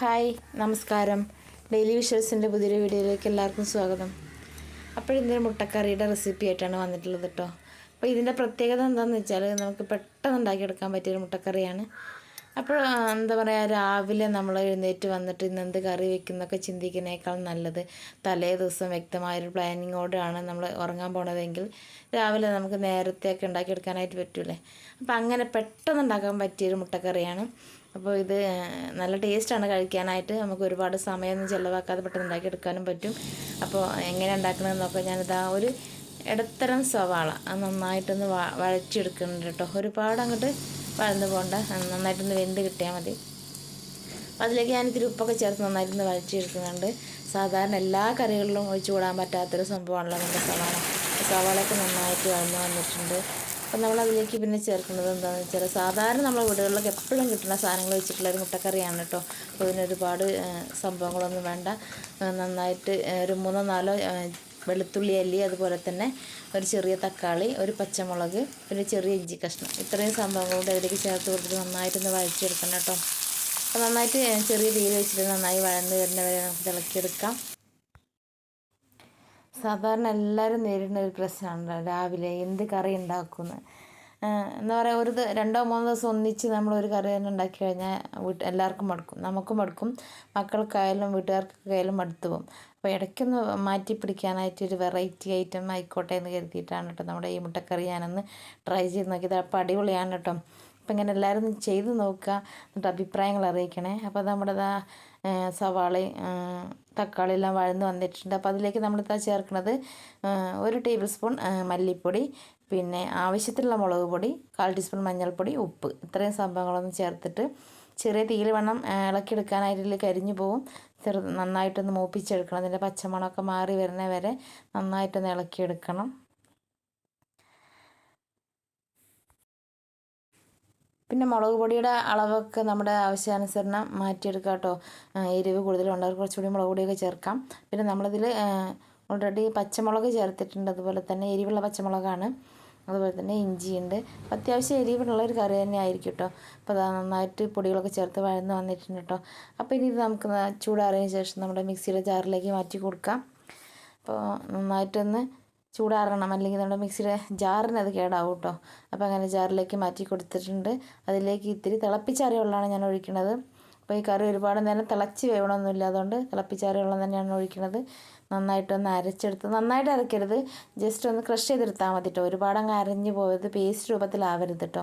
Hi നമസ്കാരം. Daily വിഷ്വൽസിന്റെ പുതിയൊരു വീഡിയോയിലേക്ക് എല്ലാവർക്കും സ്വാഗതം. അപ്പോൾ ഇതിന്റെ മുട്ടക്കറിയുടെ റെസിപ്പി ആയിട്ടാണ് വന്നിട്ടുള്ളത് കേട്ടോ അപ്പോൾ ഇതിന്റെ പ്രത്യേകത എന്താണെന്ന് വെച്ചാൽ നമുക്ക് പെട്ടെന്ന് ഉണ്ടാക്കിയെടുക്കാൻ പറ്റിയൊരു മുട്ടക്കറിയാണ് അപ്പോൾ എന്താ പറയുക രാവിലെ നമ്മൾ എഴുന്നേറ്റ് വന്നിട്ട് ഇന്ന് എന്ത് കറി വെക്കുന്നൊക്കെ ചിന്തിക്കുന്നതിനേക്കാൾ നല്ലത്. തലേ ദിവസം വ്യക്തമായൊരു പ്ലാനിങ്ങോടെയാണ് നമ്മൾ ഉറങ്ങാൻ പോണതെങ്കിൽ രാവിലെ നമുക്ക് നേരത്തെയൊക്കെ ഉണ്ടാക്കിയെടുക്കാനായിട്ട് പറ്റൂലേ അപ്പോൾ അങ്ങനെ പെട്ടെന്ന് ഉണ്ടാക്കാൻ പറ്റിയൊരു മുട്ടക്കറിയാണ്. അപ്പോൾ ഇത് നല്ല ടേസ്റ്റാണ് കഴിക്കാനായിട്ട്. നമുക്ക് ഒരുപാട് സമയമൊന്നും ചിലവാക്കാതെ പെട്ടെന്ന് ഉണ്ടാക്കിയെടുക്കാനും പറ്റും. അപ്പോൾ എങ്ങനെ ഉണ്ടാക്കണമെന്നൊക്കെ ഞാനിതാ ഒരു ഇടത്തരം സവാള നന്നായിട്ടൊന്ന് വഴച്ചെടുക്കുന്നുണ്ട് കേട്ടോ. ഒരുപാട് അങ്ങോട്ട് വഴന്ന് പോകണ്ട. നന്നായിട്ടൊന്ന് വെന്ത് കിട്ടിയാൽ മതി. അപ്പോൾ അതിലേക്ക് ഞാൻ ഉപ്പൊക്കെ ചേർത്ത് നന്നായിട്ടൊന്ന് വഴച്ചെടുക്കുന്നുണ്ട് സാധാരണ എല്ലാ കറികളിലും ഒഴിച്ചു കൂടാൻ പറ്റാത്തൊരു സംഭവമാണല്ലോ നമ്മുടെ സവാള. സവാളയൊക്കെ നന്നായിട്ട് വഴന്ന് വന്നിട്ടുണ്ട്. അപ്പോൾ നമ്മളതിലേക്ക് പിന്നെ ചേർക്കുന്നത് എന്താണെന്ന് വെച്ചാൽ സാധാരണ നമ്മുടെ വീടുകളിലൊക്കെ എപ്പോഴും കിട്ടുന്ന സാധനങ്ങൾ വെച്ചിട്ടുള്ള ഒരു മുട്ടക്കറിയാണ് കേട്ടോ. അപ്പോൾ ഇതിന് ഒരുപാട് ആ, സംഭവങ്ങളൊന്നും വേണ്ട. നന്നായിട്ട് ഒരു മൂന്നോ നാലോ വെളുത്തുള്ളി അല്ലി അതുപോലെ തന്നെ ഒരു ചെറിയ തക്കാളി ഒരു പച്ചമുളക് ഒരു ചെറിയ ഇഞ്ചി കഷ്ണം. ഇത്രയും സംഭവങ്ങൾ അതിലേക്ക് ചേർത്ത് കൊടുത്തിട്ട് നന്നായിട്ടൊന്ന് വഴച്ചെടുക്കണം കേട്ടോ. അപ്പോൾ നന്നായിട്ട് ചെറിയ തീയിൽ വെച്ചിട്ട് നന്നായി വഴന്ന് വരുന്നവരെ നമുക്ക് തിളക്കിയെടുക്കാം. സാധാരണ എല്ലാവരും നേരിടുന്ന ഒരു പ്രശ്നമാണ് രാവിലെ എന്ത് കറി ഉണ്ടാക്കുന്നു എന്താ പറയുക ഒരു രണ്ടോ മൂന്നോ ദിവസം ഒന്നിച്ച് നമ്മൾ ഒരു കറി തന്നെ ഉണ്ടാക്കി കഴിഞ്ഞാൽ വീട്ട് എല്ലാവർക്കും മടുക്കും. നമുക്കും മടുക്കും. മക്കൾക്കായാലും വീട്ടുകാർക്കായാലും മടുത്തു പോകും. അപ്പോൾ ഇടയ്ക്കൊന്ന് മാറ്റി പിടിക്കാനായിട്ട് ഒരു വെറൈറ്റി ഐറ്റം ആയിക്കോട്ടെ എന്ന് കരുതിയിട്ടാണ് കേട്ടോ നമ്മുടെ ഈ മുട്ടക്കറി ഞാനൊന്ന് ട്രൈ ചെയ്ത് നോക്കിയത്. അപ്പോൾ അടിപൊളിയാണ് കേട്ടോ. അപ്പോൾ ഇങ്ങനെ എല്ലാവരും ചെയ്ത് നോക്കുക എന്നിട്ട് അഭിപ്രായങ്ങൾ അറിയിക്കണേ. അപ്പോൾ നമ്മുടെ ഏ, സവാളയും തക്കാളി എല്ലാം വഴന്ന് വന്നിട്ടുണ്ട്. അപ്പോൾ അതിലേക്ക് നമ്മൾ ഇതാ ചേർക്കുന്നത് ഒരു ടേബിൾ സ്പൂൺ മല്ലിപ്പൊടി പിന്നെ ആവശ്യത്തിനുള്ള മുളക് പൊടി കാൽ ടീസ്പൂൺ മഞ്ഞൾപ്പൊടി ഉപ്പ്. ഇത്രയും സംഭവങ്ങളൊന്നും ചേർത്തിട്ട് ചെറിയ തീയിൽ വേണം ഇളക്കി ഇളക്കിയെടുക്കാനായിട്ട്. കരിഞ്ഞു പോവും. ചെറു നന്നായിട്ടൊന്ന് മൂപ്പിച്ചെടുക്കണം. അതിന്റെ പച്ചമണമൊക്കെ മാറി വരുന്ന വരെ നന്നായിട്ടൊന്ന് ഇളക്കിയെടുക്കണം. പിന്നെ മുളക് പൊടിയുടെ അളവൊക്കെ നമ്മുടെ ആവശ്യാനുസരണം മാറ്റിയെടുക്കാം കേട്ടോ. എരിവ് കൂടുതലുണ്ടാകും കുറച്ചുകൂടി മുളക് പൊടിയൊക്കെ ചേർക്കാം. പിന്നെ നമ്മളിതിൽ ഓൾറെഡി പച്ചമുളക് ചേർത്തിട്ടുണ്ട്. അതുപോലെ തന്നെ എരിവുള്ള പച്ചമുളകാണ്. അതുപോലെ തന്നെ ഇഞ്ചിയുണ്ട്. അപ്പോൾ അത്യാവശ്യം എരിവുള്ള ഒരു കറി തന്നെ ആയിരിക്കും കേട്ടോ. അപ്പോൾ അത് നന്നായിട്ട് പൊടികളൊക്കെ ചേർത്ത് വഴന്ന് വന്നിട്ടുണ്ട് കേട്ടോ. അപ്പോൾ ഇനി ഇത് നമുക്ക് ചൂടാറിയതിന് ശേഷം നമ്മുടെ മിക്സിയുടെ ജാറിലേക്ക് മാറ്റി കൊടുക്കാം. അപ്പോൾ നന്നായിട്ടൊന്ന് ചൂടാറണം. അല്ലെങ്കിൽ നമ്മുടെ മിക്സിയുടെ ജാറിന് അത് കേടാവും കേട്ടോ അപ്പോൾ അങ്ങനെ ജാറിലേക്ക് മാറ്റി കൊടുത്തിട്ടുണ്ട്. അതിലേക്ക് ഇത്തിരി തിളപ്പിച്ചാറിയ വെള്ളമാണ് ഞാൻ ഒഴിക്കുന്നത്. അപ്പോൾ ഈ കറി ഒരുപാട് നേരം തിളച്ച് വേവണമൊന്നുമില്ല അതുകൊണ്ട് തിളപ്പിച്ചാറിയ വെള്ളം തന്നെയാണ് ഒഴിക്കുന്നത്. നന്നായിട്ടൊന്ന് അരച്ചെടുത്ത് നന്നായിട്ട് അരക്കരുത് ജസ്റ്റ് ഒന്ന് ക്രഷ് ചെയ്തെടുത്താൽ മതി കേട്ടോ ഒരുപാട് അങ്ങ് അരഞ്ഞു പോയത് പേസ്റ്റ് രൂപത്തിലാവരുത് കേട്ടോ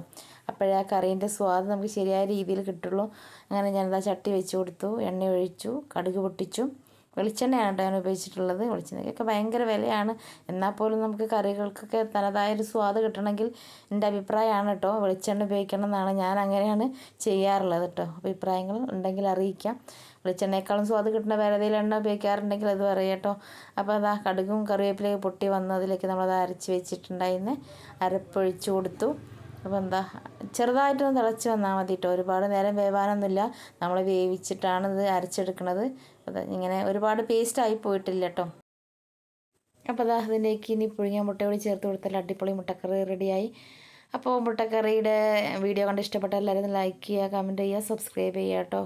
അപ്പോഴേ ആ കറീന്റെ സ്വാദ് നമുക്ക് ശരിയായ രീതിയിൽ കിട്ടുള്ളൂ. അങ്ങനെ ഞാനിതാ ചട്ടി വെച്ച് കൊടുത്തു. എണ്ണ ഒഴിച്ചു. കടുക് പൊട്ടിച്ചു. വെളിച്ചെണ്ണയാണ് കേട്ടോ ഞാൻ ഉപയോഗിച്ചിട്ടുള്ളത്. വെളിച്ചെണ്ണയ്ക്കൊക്കെ ഭയങ്കര വിലയാണ്. എന്നാൽ പോലും നമുക്ക് കറികൾക്കൊക്കെ തനതായൊരു സ്വാദ് കിട്ടണമെങ്കിൽ എന്റെ അഭിപ്രായമാണ് കേട്ടോ. വെളിച്ചെണ്ണ ഉപയോഗിക്കണം എന്നാണ് ഞാൻ അങ്ങനെയാണ് ചെയ്യാറുള്ളത് കേട്ടോ. അഭിപ്രായങ്ങൾ ഉണ്ടെങ്കിൽ അറിയിക്കാം. വെളിച്ചെണ്ണയേക്കാളും സ്വാദ് കിട്ടുന്ന വേറെ ഏതെങ്കിലും എണ്ണ ഉപയോഗിക്കാറുണ്ടെങ്കിൽ അത് പറയാം കേട്ടോ. അപ്പോൾ അതാ കടുകും കറിവേപ്പിലേക്ക് പൊട്ടി വന്നതിലേക്ക് നമ്മളത് അരച്ച് വെച്ചിട്ടുണ്ടായിരുന്നു. അരപ്പൊഴിച്ച് കൊടുത്തു. അപ്പോൾ എന്താ ചെറുതായിട്ടൊന്ന് തിളച്ച് വന്നാൽ മതി കേട്ടോ ഒരുപാട് നേരം വേവാനൊന്നുമില്ല. നമ്മൾ വേവിച്ചിട്ടാണ് ഇത് അരച്ചെടുക്കുന്നത് ഇങ്ങനെ ഒരുപാട് പേസ്റ്റ് ആയി പോയിട്ടില്ല കേട്ടോ. അപ്പോൾ അതാ അതിലേക്ക് ഇനി പുഴുങ്ങിയ കൂടി ചേർത്ത് കൊടുത്താൽ അടിപൊളി മുട്ടക്കറി റെഡിയായി. അപ്പോൾ മുട്ടക്കറിയുടെ വീഡിയോ കണ്ട് ഇഷ്ടപ്പെട്ട എല്ലാവരും ലൈക്ക് ചെയ്യുക കമന്റ് ചെയ്യുക സബ്സ്ക്രൈബ് ചെയ്യുക കേട്ടോ.